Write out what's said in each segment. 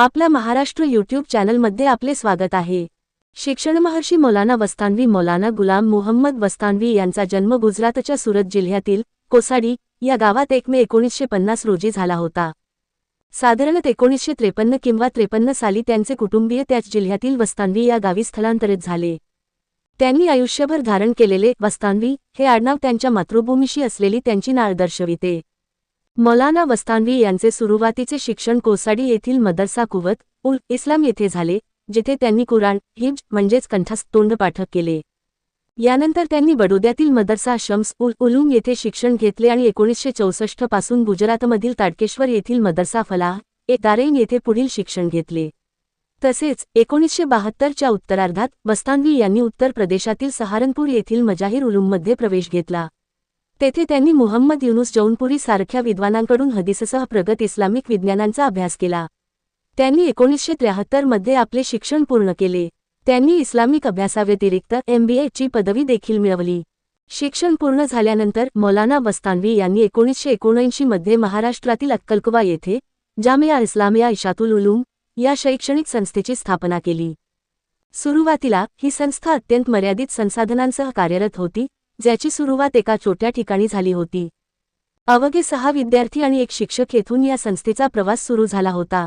आपल्या महाराष्ट्र यूट्यूब चॅनलमध्ये आपले स्वागत आहे. शिक्षणमहर्षी मौलाना वस्तानवी मौलाना गुलाम मुहम्मद वस्तानवी यांचा जन्म गुजरातच्या सुरत जिल्ह्यातील कोसाडी या गावात एक मे एकोणीसशे पन्नास रोजी झाला होता. साधारणत एकोणीसशे त्रेपन्न किंवा त्रेपन्न साली त्यांचे कुटुंबीय त्याच जिल्ह्यातील वस्तानवी या गावी स्थलांतरित झाले. त्यांनी आयुष्यभर धारण केलेले वस्तानवी हे आडनाव त्यांच्या मातृभूमीशी असलेली त्यांची नाळ दर्शविते. मौलाना वस्तानवी यांचे सुरुवातीचे शिक्षण कोसाडी येथील मदरसा कुवत उल इस्लाम येथे झाले जिथे त्यांनी कुराण हिब्ज म्हणजेच कंठस्तोंड तोंडपाठक केले. यानंतर त्यांनी बडोद्यातील मदरसा शम्स उल उलूम येथे शिक्षण घेतले आणि एकोणीसशे चौसष्टपासून गुजरातमधील ताडकेश्वर येथील मदरसा फलाह ए दारेन येथे पुढील शिक्षण घेतले. तसेच एकोणीसशे बहात्तरच्या उत्तरार्धात वस्तानवी यांनी उत्तर प्रदेशातील सहारनपूर येथील मजाहीर उलूममध्ये प्रवेश घेतला. तेथे त्यांनी मुहम्मद युनुस जौनपुरी सारख्या विद्वानांकडून हदीससह प्रगत इस्लामिक विज्ञानांचा अभ्यास केला. त्यांनी एकोणीसशे त्र्याहत्तरमध्ये आपले शिक्षण पूर्ण केले. त्यांनी इस्लामिक अभ्यासाव्यतिरिक्त एमबीएची पदवी देखील मिळवली. शिक्षण पूर्ण झाल्यानंतर मौलाना वस्तानवी यांनी एकोणीसशे एकोणऐंशीमध्ये महाराष्ट्रातील अक्कलकुवा येथे जामिया इस्लामिया इशातुल उलूम या शैक्षणिक संस्थेची स्थापना केली. सुरुवातीला ही संस्था अत्यंत मर्यादित संसाधनांसह कार्यरत होती. ज्याची सुरुवात एका छोट्या ठिकाणी झाली होती. अवघे सहा विद्यार्थी आणि एक शिक्षक येथून या संस्थेचा प्रवास सुरू झाला होता.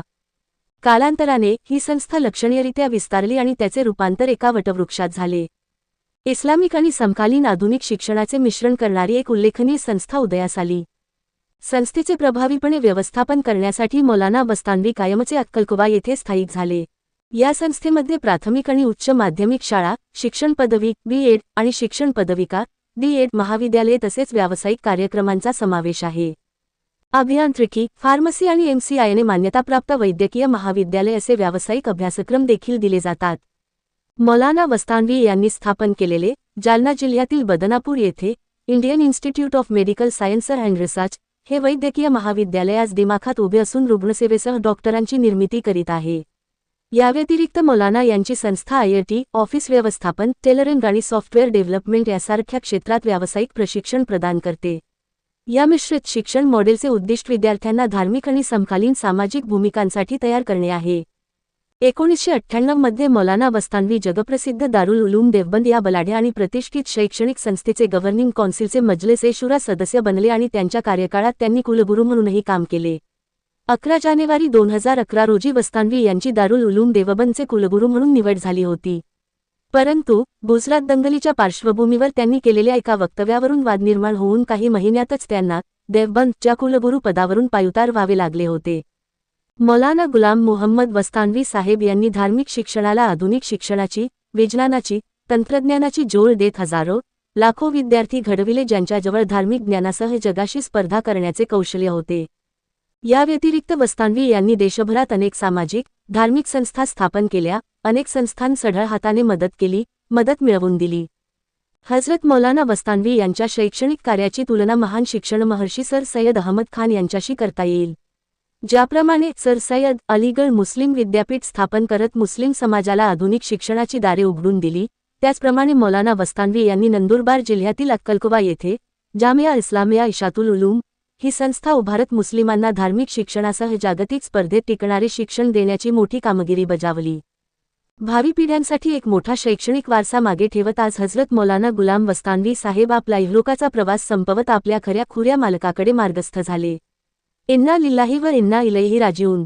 कालांतराने ही संस्था लक्षणीयरित्या विस्तारली आणि त्याचे रूपांतर एका वटवृक्षात झाले. इस्लामिक आणि समकालीन आधुनिक शिक्षणाचे मिश्रण करणारी एक उल्लेखनीय संस्था उदयास आली. संस्थेचे प्रभावीपणे व्यवस्थापन करण्यासाठी मौलाना बस्तानवी कायमचे अक्कलकुवा येथे स्थायिक झाले. या संस्थेमध्ये प्राथमिक आणि उच्च माध्यमिक शाळा शिक्षण पदवी बी एड आणि शिक्षण पदविका डी एड महाविद्यालये तसेच व्यावसायिक कार्यक्रमांचा समावेश आहे. अभियांत्रिकी फार्मसी आणि एमसीआयने मान्यताप्राप्त वैद्यकीय महाविद्यालय असे व्यावसायिक अभ्यासक्रम देखील दिले जातात. मौलाना वस्तानवी यांनी स्थापन केलेले जालना जिल्ह्यातील बदनापूर येथे Indian institute of medical science and research हे वैद्यकीय महाविद्यालय आज दिमाखात उभे असून रुग्णसेवेसह डॉक्टरांची निर्मिती करीत आहे. याव्यतिरिक्त मौलाना यांची संस्था आयआयटी ऑफिस व्यवस्थापन टेलरिंग आणि सॉफ्टवेअर डेव्हलपमेंट यासारख्या क्षेत्रात व्यावसायिक प्रशिक्षण प्रदान करते. या मिश्रित शिक्षण मॉडेलचे उद्दिष्ट विद्यार्थ्यांना धार्मिक आणि समकालीन सामाजिक भूमिकांसाठी तयार करणे आहे. एकोणीसशे अठ्ठ्याण्णवमध्ये मौलाना वस्तानवी जगप्रसिद्ध दारुल उलूम देवबंद या बलाढ्या आणि प्रतिष्ठित शैक्षणिक संस्थेचे गव्हर्निंग कौन्सिलचे मजलेसे शुरा सदस्य बनले आणि त्यांच्या कार्यकाळात त्यांनी कुलगुरू म्हणूनही काम केले. अकरा जानेवारी दोन हजार अकरा रोजी वस्तानवी यांची दारुल उलूम देवबंदचे कुलगुरू म्हणून निवड झाली होती. परंतु गुजरात दंगलीच्या पार्श्वभूमीवर त्यांनी केलेल्या एका वक्तव्यावरून वाद निर्माण होऊन काही महिन्यातच त्यांना देवबंदच्या कुलगुरू पदावरून पायुतार व्हावे लागले होते. मौलाना गुलाम मुहम्मद वस्तानवी साहेब यांनी धार्मिक शिक्षणाला आधुनिक शिक्षणाची विज्ञानाची तंत्रज्ञानाची जोड देत हजारो लाखो विद्यार्थी घडविले ज्यांच्याजवळ धार्मिक ज्ञानासह जगाशी स्पर्धा करण्याचे कौशल्य होते. या व्यतिरिक्त वस्तानवी यांनी देशभरात अनेक सामाजिक धार्मिक संस्था स्थापन केल्या अनेक संस्थां सढळ हाताने मदत केली मदत मिळवून दिली. हजरत मौलाना वस्तानवी यांच्या शैक्षणिक कार्याची तुलना महान शिक्षण महर्षी सर सय्यद अहमद खान यांच्याशी करता येईल. ज्याप्रमाणे सर सय्यद अलीगड मुस्लिम विद्यापीठ स्थापन करत मुस्लिम समाजाला आधुनिक शिक्षणाची दारे उघडून दिली त्याचप्रमाणे मौलाना वस्तानवी यांनी नंदुरबार जिल्ह्यातील अक्कलकुवा येथे जामिया इस्लामिया इशातुल उलूम ही संस्था उभारत मुस्लिमांना धार्मिक शिक्षणासह जागतिक स्पर्धेत टिकणारे शिक्षण देण्याची मोठी कामगिरी बजावली. भावी पिढ्यांसाठी एक मोठा शैक्षणिक वारसा मागे ठेवत आज हजरत मौलाना गुलाम वस्तानवी साहेब आपला इहलोकाचा प्रवास संपवत आपल्या खऱ्या खुऱ्या मालकाकडे मार्गस्थ झाले. इन्ना लिल्लाही व इन्ना इलैही राजीऊन.